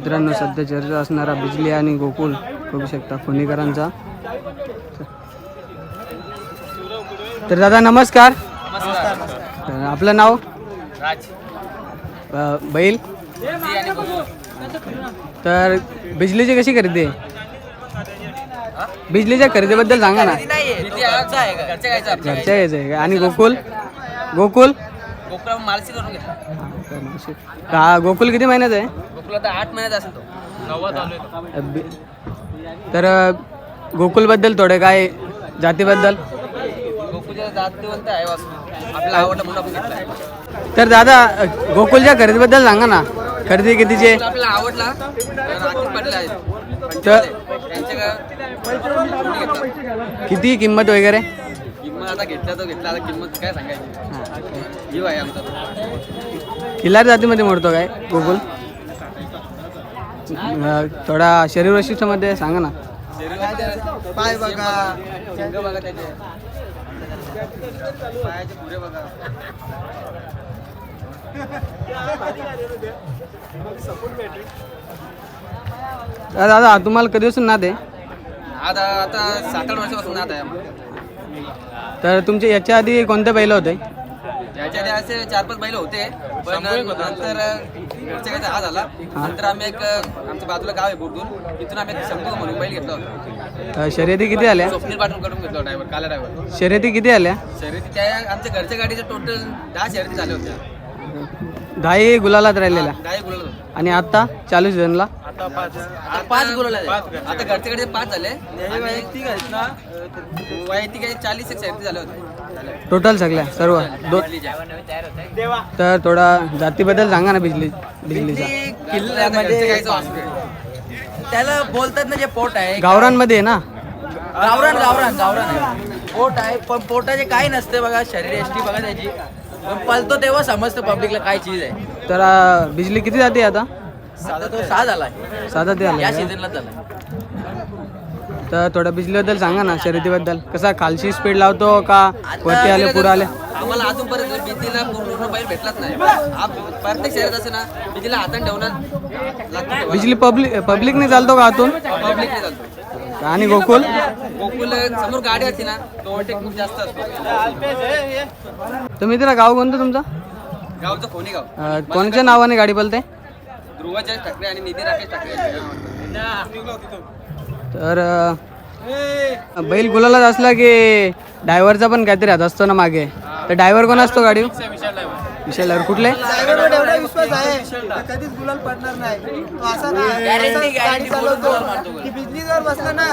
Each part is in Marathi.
मित्रांनो सध्या चर्चा असणारा बिजली आणि गोकुळ बघू शकता पुणेकरांचा तर दादा नमस्कार. तर आपलं नाव? अ, बैल? तर बिजलीची कशी खरेदी आहे? बिजलीच्या खरेदीबद्दल सांगा ना. घरच्या यायचं आहे का? आणि गोकुल? गोकुल? मालसी करून घेतला. का गोकुल किती महिन्याचं आहे? गोकुला तर आठ महिन्यात असेल तो. तर अ, गोकुलबद्दल थोडे काय जातीबद्दल? गोकुलच्या जातीवंत आहे वासरू आपला म्हणून आपण तर दादा अ, गोकुलच्या खरेदीबद्दल सांगा ना. खरेदी कितीची आहे? आवडला. तर राकेश पाटील आहेत तर? त्यांच्या घेतला किती किंमत वगैरे? किंमत आता घेतला तो घेतला आता किंमत काय सांगायची? जीव आहे आमचा. तो. खिल्लार जातीमध्ये मोडतो काय गोकुल? अ, थोडा शरीर वैशिष्ट्यामध्ये सांगा ना. पाय बघा. शिंग बघा त्याचे पायाचे पुरे बघा तर दादा तुम्हाला कधीपासून नाद आहे? आता आता सात आठ वर्षापासून आहे. तर तुमचे याच्या आधी कोणते बैल होते? याच्या आधी असे चार पाच बैल होते पण नंतर घरच्या काही हा झाला. नंतर आम्ही एक आमच्या बाजूला गाव आहे बुरदून तिथून आम्ही एक शंभू म्हणून बैल घेतला होता. अ, शर्यती किती आल्या? स्वप्नील पाठवून करून घेतला ड्रायव्हर काला ड्रायव्हर शर्यती किती आल्या? शर्यती त्या आमच्या घरच्या गाडीचे टोटल दहा शर्यती झाल्या होत्या. दहाही गुलालात राहिलेल्या. दहा एक गुलाल होते. आणि आता चालू सीझनला आता पाच गुलाल आहेत. आता घरच्या गाडीचे पाच झाले. आणि वैयक्तिक आहेत ना? वैयक्तिक आहे चाळीस एक शर्यती झाल्या होत्या टोटल सगळ्या सर्व. दो तर थोडा जातीबद्दल सांगा ना बिजली बिजलीचा. किल्ल्यामध्ये त्याला बोलतात ना जे पोट आहे गावरांमध्ये आहे ना? गावरान गावरान गावरान आहे. पोट आहे पण पोटाचे काही नसते बघा शरीर एष्टी बघा त्याची. पण पलतो तेव्हा समजतं पब्लिकला काय चीज आहे. तर आ, बिजली किती जाते आता? आता तो सहा झालाय साधा ते या आला सीझनला तर थोडं बिजलीबद्दल सांगा ना शर्यतीबद्दल. कसा खालची स्पीड लावतो का वरती आले पुढे आले? आम्हाला अजूनपर्यंत भीतीला पूर्ण बैल भेटलाच नाही. आप- प्रत्येक शहरात असं ना भीतीला हातात ठेवणार लागतो. बिजली पब्लिक पब्लिकने चालतो का आतून? पब्लिकने चालतो. आणि गोकुल? गोकुल समोर गाडी असते ना तो ओव्हरटेक खूप जास्त असतो. तर मित्रा गाव कोणतं तुमचं? गावचं खोनी गाव. अ, कोणाच्या नावाने गाडी बोलते ठाकरे आणि निधी राकेश ठाकरे तर बैल गुलालाच असला की ड्रायव्हरचा पण काहीतरी हात असतो ना मागे. तर ड्रायव्हर कोण असतो गाडी विशाल ड्रायव्हर कुठले? ड्रायव्हरवर एवढा विश्वास आहे कधीच गुलाल पडणार नाही. तो असा ना असा गाडी चालवतो. की बिजली जर बसला ना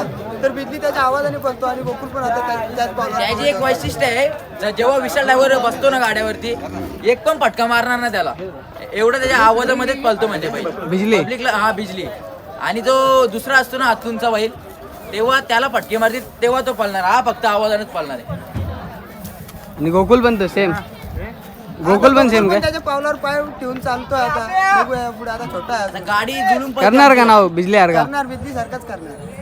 तर बिजली त्याच्या आवाजाने पळतो आणि गोकुळ पण आता त्या- त्याच एक वैशिष्ट्य आहे ज- जेव्हा विशाल ड्रायव्हर बसतो ना गाड्यावरती एक पण फटका मारणार ना त्याला. एवढं त्याच्या आवाजामध्येच पळतो म्हणजे बैल. बिजली? पब्लिकला हा बिजली. आणि जो दुसरा असतो ना हातूनचा बैल तेव्हा त्याला फटके मारतील तेव्हा तो पळणार. हा फक्त आवाजानेच पळणार आहे. आणि गोकुल पण तर सेम गोकुल पण सेम काय? त्याच्या पावलावर पाय ठेवून चालतोय आता. बघूया पुढे. आता छोटा आहे. गाडी जुळून करणार का नाव? बिजली का? करणार बिजली सारखाच करणार.